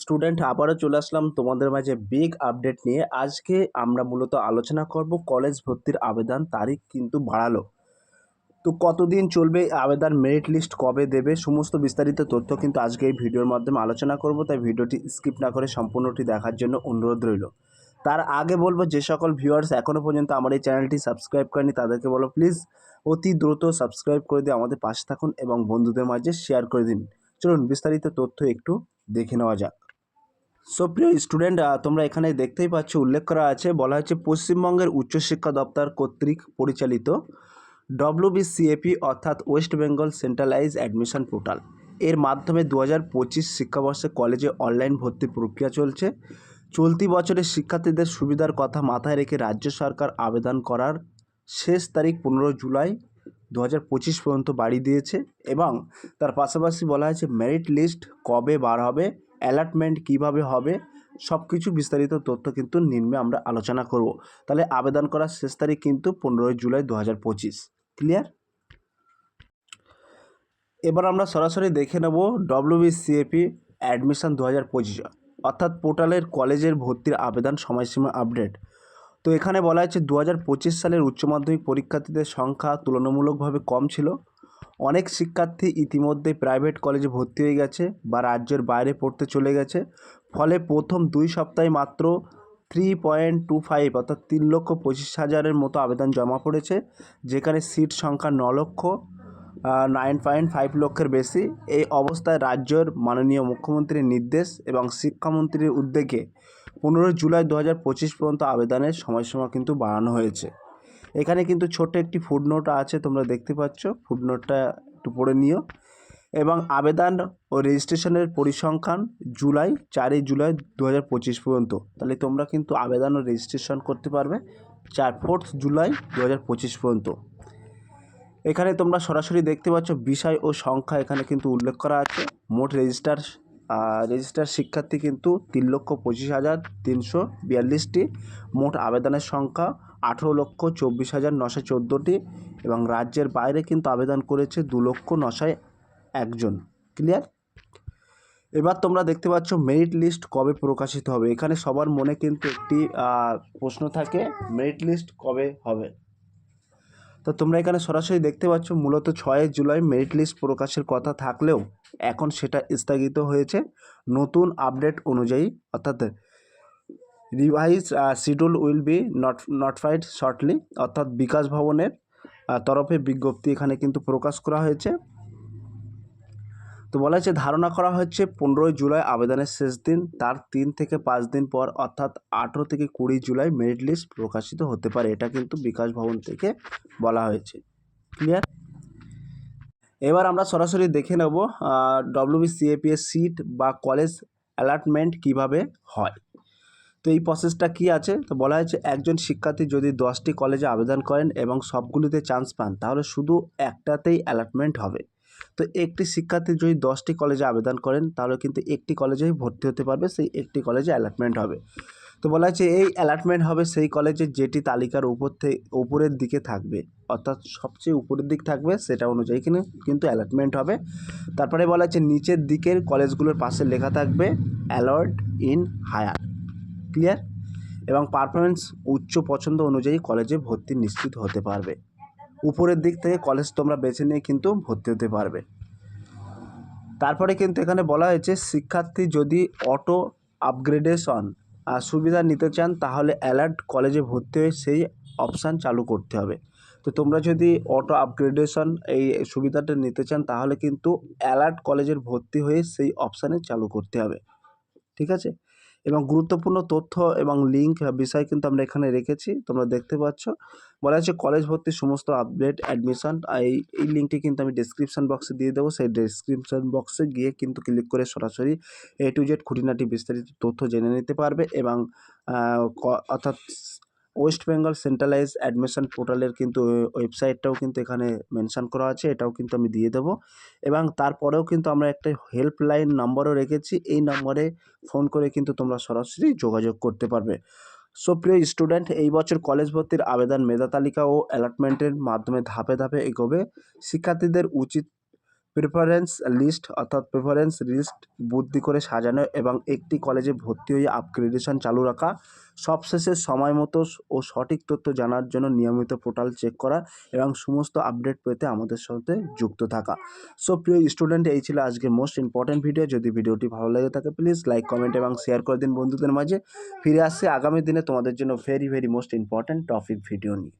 Student আবারও চলে আসলাম তোমাদের মাঝে বিগ আপডেট নিয়ে। আজকে আমরা মূলত আলোচনা করব কলেজ ভর্তির আবেদন তারিখ কিন্তু বাড়ালো। তো কতদিন চলবে আবেদন মেরিট লিস্ট কবে দেবে, সমস্ত বিস্তারিত তথ্য কিন্তু আজকে এই ভিডিওর মাধ্যমে আলোচনা করব, তাই ভিডিওটি স্কিপ না করে সম্পূর্ণটি দেখার জন্য অনুরোধ রইল। তার আগে বলব, যে সকল ভিউয়ার্স এখনও পর্যন্ত আমার এই চ্যানেলটি সাবস্ক্রাইব করেনি, তাদেরকে বলো প্লিজ অতি দ্রুত সাবস্ক্রাইব করে দিয়ে আমাদের পাশে থাকুন এবং বন্ধুদের মাঝে শেয়ার করে দিন। চলুন বিস্তারিত তথ্য একটু দেখে নেওয়া যাক। সো প্রিয় স্টুডেন্ট তোমরা এখানে দেখতেই পাচ্ছ, উল্লেখ করা আছে, বলা হচ্ছে পশ্চিমবঙ্গের উচ্চশিক্ষা দপ্তর কর্তৃক পরিচালিত ডব্লিউবিসিএপি অর্থাৎ West Bengal centralise admission portal এর মাধ্যমে দু হাজার পঁচিশ শিক্ষাবর্ষে কলেজে অনলাইন ভর্তির প্রক্রিয়া চলছে। চলতি বছরের শিক্ষার্থীদের সুবিধার কথা মাথায় রেখে রাজ্য সরকার আবেদন করার শেষ তারিখ পনেরো জুলাই দু হাজার পঁচিশ পর্যন্ত বাড়িয়ে দিয়েছে এবং তার পাশাপাশি বলা হয়েছে মেরিট লিস্ট কবে বার হবে অ্যালাটমেন্ট কীভাবে হবে সব কিছু বিস্তারিত তথ্য কিন্তু নিম্নে আমরা আলোচনা করব। তাহলে আবেদন করার শেষ তারিখ কিন্তু পনেরোই জুলাই দু হাজার পঁচিশ। ক্লিয়ার এবার আমরা সরাসরি দেখে নেব ডব্লিউবিসিএপি অ্যাডমিশন দু হাজার পঁচিশ। অর্থাৎ পোর্টালের কলেজের ভর্তির আবেদন সময়সীমা আপডেট তো এখানে বলা হয়েছে দু হাজার পঁচিশ সালের উচ্চ মাধ্যমিক পরীক্ষার্থীদের সংখ্যা তুলনামূলকভাবে কম ছিল। অনেক শিক্ষার্থী ইতিমধ্যে প্রাইভেট কলেজে ভর্তি হয়ে গেছে বা রাজ্যের বাইরে পড়তে চলে গেছে। ফলে প্রথম দুই সপ্তাহে মাত্র থ্রি পয়েন্ট টু ফাইভ অর্থাৎ তিন লক্ষ পঁচিশ হাজারের মতো আবেদন জমা পড়েছে, যেখানে সিট সংখ্যা ন লক্ষ নাইন পয়েন্ট ফাইভ লক্ষের বেশি। এই অবস্থায় রাজ্যের মাননীয় মুখ্যমন্ত্রীর নির্দেশ এবং শিক্ষামন্ত্রীর উদ্যোগে পনেরোই জুলাই দু হাজার পঁচিশ পর্যন্ত আবেদনের সময়সীমা কিন্তু বাড়ানো হয়েছে। এখানে কিন্তু ছোট্ট একটি ফুডনোট আছে, তোমরা দেখতে পাচ্ছ। ফুডনোটটা একটু পড়ে নিও। এবং আবেদন ও রেজিস্ট্রেশনের পরিসংখ্যান জুলাই, চারই জুলাই দু হাজার পঁচিশ পর্যন্ত। তাহলে তোমরা কিন্তু আবেদন ও রেজিস্ট্রেশন করতে পারবে চার ফোর্থ জুলাই দু হাজার পঁচিশ পর্যন্ত। এখানে তোমরা সরাসরি দেখতে পাচ্ছ বিষয় ও সংখ্যা এখানে কিন্তু উল্লেখ করা আছে। মোট রেজিস্টার রেজিস্টার শিক্ষার্থী কিন্তু তিন লক্ষ পঁচিশ হাজার তিনশো বিয়াল্লিশটি। মোট আবেদনের সংখ্যা আঠেরো লক্ষ চব্বিশ হাজার নশো চোদ্দোটি এবং রাজ্যের বাইরে কিন্তু আবেদন করেছে দু লক্ষ নশয় একজন। ক্লিয়ার এবার তোমরা দেখতে পাচ্ছ মেরিট লিস্ট কবে প্রকাশিত হবে। এখানে সবার মনে কিন্তু একটি প্রশ্ন থাকে মেরিট লিস্ট কবে হবে? তো তোমরা এখানে সরাসরি দেখতে পাচ্ছ মূলত ছয় জুলাই মেরিট লিস্ট প্রকাশের কথা থাকলেও এখন সেটা স্থগিত হয়েছে। নতুন আপডেট অনুযায়ী, অর্থাৎ revise schedule will be not notified shortly অর্থাৎ বিকাশ ভবনের তরফে বিজ্ঞপ্তি এখানে কিন্তু প্রকাশ করা হয়েছে। তো বলা হয়েছে, ধারণা করা হচ্ছে পনেরোই জুলাই আবেদনের শেষ দিন, তার তিন থেকে পাঁচ দিন পর, অর্থাৎ আঠেরো থেকে কুড়ি জুলাই মেরিট লিস্ট প্রকাশিত হতে পারে। এটা কিন্তু বিকাশ ভবন থেকে বলা হয়েছে। ক্লিয়ার এবার আমরা সরাসরি দেখে নেব ডব্লিউবিসিএপিএস সিট বা কলেজ অ্যালাটমেন্ট কীভাবে হয়। তো এই প্রসেসটা কি আছে? তো বলা হয়েছে একজন শিক্ষার্থী যদি দশটি কলেজে আবেদন করেন এবং সবগুলিতে চান্স পান, তাহলে শুধু একটাতেই অ্যালটমেন্ট হবে। তো একটি শিক্ষার্থী যদি দশটি কলেজে আবেদন করেন, তাহলে কিন্তু একটি কলেজেই ভর্তি হতে পারবে, সেই একটি কলেজে অ্যালটমেন্ট হবে। তো বলা হয়েছে এই অ্যালটমেন্ট হবে সেই কলেজে যেটি তালিকার উপর থেকে উপরের দিকে থাকবে, অর্থাৎ সবচেয়ে উপরের দিক থাকবে, সেটা অনুযায়ী কিন্তু কিন্তু অ্যালটমেন্ট হবে। তারপরে বলা হচ্ছে নিচের দিকের কলেজগুলোর পাশে লেখা থাকবে অ্যালার্ট ইন হায়ার ক্লিয়ার এবং পারফরমেন্স উচ্চ পছন্দ অনুযায়ী কলেজে ভর্তি নিশ্চিত হতে পারবে। উপরের দিক থেকে কলেজ তোমরা বেছে নিয়ে কিন্তু ভর্তি হতে পারবে। তারপরে কিন্তু এখানে বলা হয়েছে, শিক্ষার্থী যদি অটো আপগ্রেডেশন সুবিধা নিতে চান, তাহলে অ্যালার্ট কলেজে ভর্তি হয়ে সেই অপশান চালু করতে হবে। তো তোমরা যদি অটো আপগ্রেডেশন এই সুবিধাটা নিতে চান, তাহলে কিন্তু অ্যালার্ট কলেজের ভর্তি হয়ে সেই অপশানে চালু করতে হবে। ঠিক আছে? এবং গুরুত্বপূর্ণ তথ্য এবং লিঙ্ক বিষয় কিন্তু আমরা এখানে রেখেছি, তোমরা দেখতে পাচ্ছ। বলা হয়েছে কলেজ ভর্তির সমস্ত আপডেট অ্যাডমিশন এই এই লিঙ্কটি কিন্তু আমি ডিসক্রিপশান বক্সে দিয়ে দেবো। সেই ডিসক্রিপশান বক্সে গিয়ে কিন্তু ক্লিক করে সরাসরি এ টু জেড খুঁটিনাটি বিস্তারিত তথ্য জেনে নিতে পারবে এবং অর্থাৎ ওয়েস্ট বেঙ্গল সেন্ট্রালাইজ অ্যাডমিশন পোর্টালের কিন্তু ওয়েবসাইটটাও কিন্তু এখানে মেনশান করা আছে, এটাও কিন্তু আমি দিয়ে দেবো। এবং তারপরেও কিন্তু আমরা একটা হেল্পলাইন নম্বরও রেখেছি, এই নম্বরে ফোন করে কিন্তু তোমরা সরাসরি যোগাযোগ করতে পারবে। সো প্রিয় স্টুডেন্ট এই বছর কলেজ ভর্তির আবেদন মেধা তালিকা ও অ্যালটমেন্টের মাধ্যমে ধাপে ধাপে এগোবে। শিক্ষার্থীদের উচিত প্রেফারেন্স লিস্ট অর্থাৎ প্রেফারেন্স লিস্ট বুদ্ধি করে সাজানো এবং একটি কলেজে ভর্তি হয়ে আপগ্রেডেশন চালু রাখা, সবশেষে সময় মতো ও সঠিক তথ্য জানার জন্য নিয়মিত পোর্টাল চেক করা এবং সমস্ত আপডেট পেতে আমাদের সাথে যুক্ত থাকা। সো প্রিয় স্টুডেন্ট এই ছিল আজকের মোস্ট ইম্পর্ট্যান্ট ভিডিও যদি ভিডিওটি ভালো লেগে থাকে প্লিজ লাইক কমেন্ট এবং শেয়ার করে দিন বন্ধুদের মাঝে। ফিরে আসছে আগামী দিনে তোমাদের জন্য very very most important topic video নিয়ে।